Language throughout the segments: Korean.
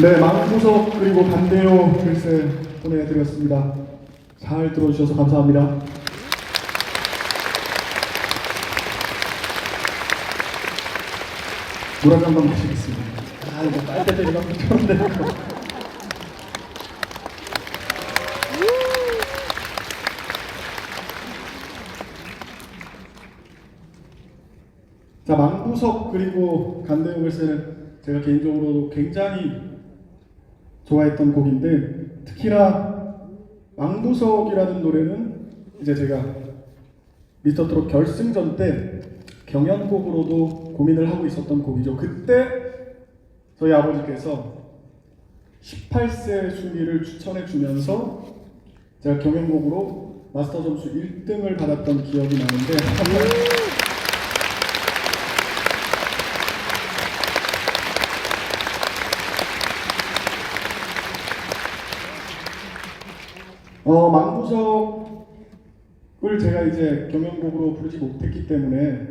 네, 망구석 그리고 반대요 글쎄 보내드렸습니다. 잘 들어주셔서 감사합니다. 물한 잔만 마시겠습니다. 아, 이거 빨대 때리가 불편한데. 자, 망구석 그리고 간대용 글쎄는 제가 개인적으로 굉장히 좋아했던 곡인데 특히나 망부석이라는 노래는 이제 제가 미스터 트롯 결승전 때 경연곡으로도 고민을 하고 있었던 곡이죠. 그때 저희 아버지께서 18세 순위를 추천해 주면서 제가 경연곡으로 마스터 점수 1등을 받았던 기억이 나는데 어, 망부석을 제가 이제 경연곡으로 부르지 못했기 때문에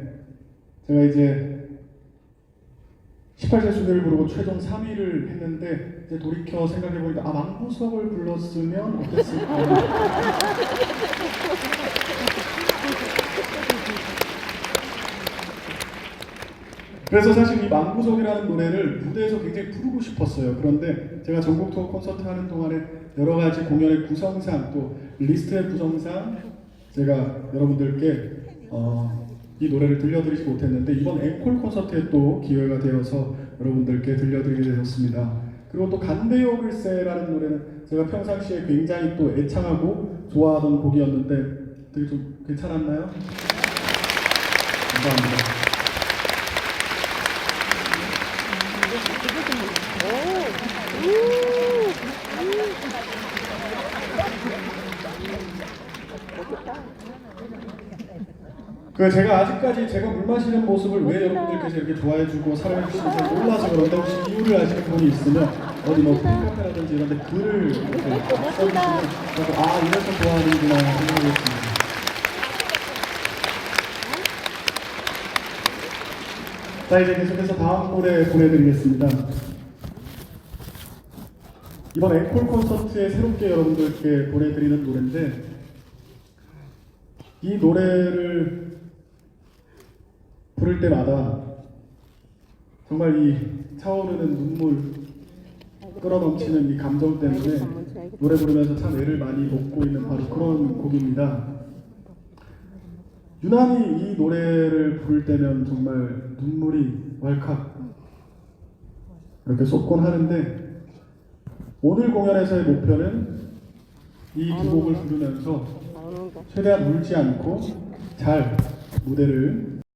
제가 이제 18세 순위를 부르고 최종 3위를 했는데 이제 돌이켜 생각해보니까 아 망부석을 불렀으면 어땠을까 그래서 사실 이 망부석이라는 노래를 무대에서 굉장히 부르고 싶었어요. 그런데 제가 전국 투어 콘서트 하는 동안에 여러 가지 공연의 구성상 또 리스트의 구성상 제가 여러분들께 어, 이 노래를 들려드리지 못했는데 이번 앵콜 콘서트에 또 기회가 되어서 여러분들께 들려드리게 되었습니다. 그리고 또 간대요 글쎄라는 노래는 제가 평상시에 굉장히 또 애창하고 좋아하던 곡이었는데 되게 좀 괜찮았나요? 감사합니다. 그 제가 아직까지 제가 물 마시는 모습을 왜 여러분들께서 이렇게 좋아해주고 사랑해주시는지 몰라서 그런데 혹시 이유를 아시는 분이 있으면 어디 뭐 팬카페라든지 이런 데 글을 이렇게 써주시면 저도 아 이래서 좋아하는구나 생각했습니다. 자 이제 계속해서 다음 노래 보내드리겠습니다. 이번 앵콜 콘서트에 새롭게 여러분들께 보내드리는 노래인데 이 노래를 부를 때마다 정말 이 차오르는 눈물 끌어넘치는 이 감정 때문에 노래 부르면서 참 애를 많이 먹고 있는 바로 그런 곡입니다. 유난히 이 노래를 부를 때면 정말 눈물이 왈칵 이렇게 쏟곤 하는데 오늘 공연에서의 목표는 이 두 곡을 부르면서 최대한 울지 않고 잘 무대를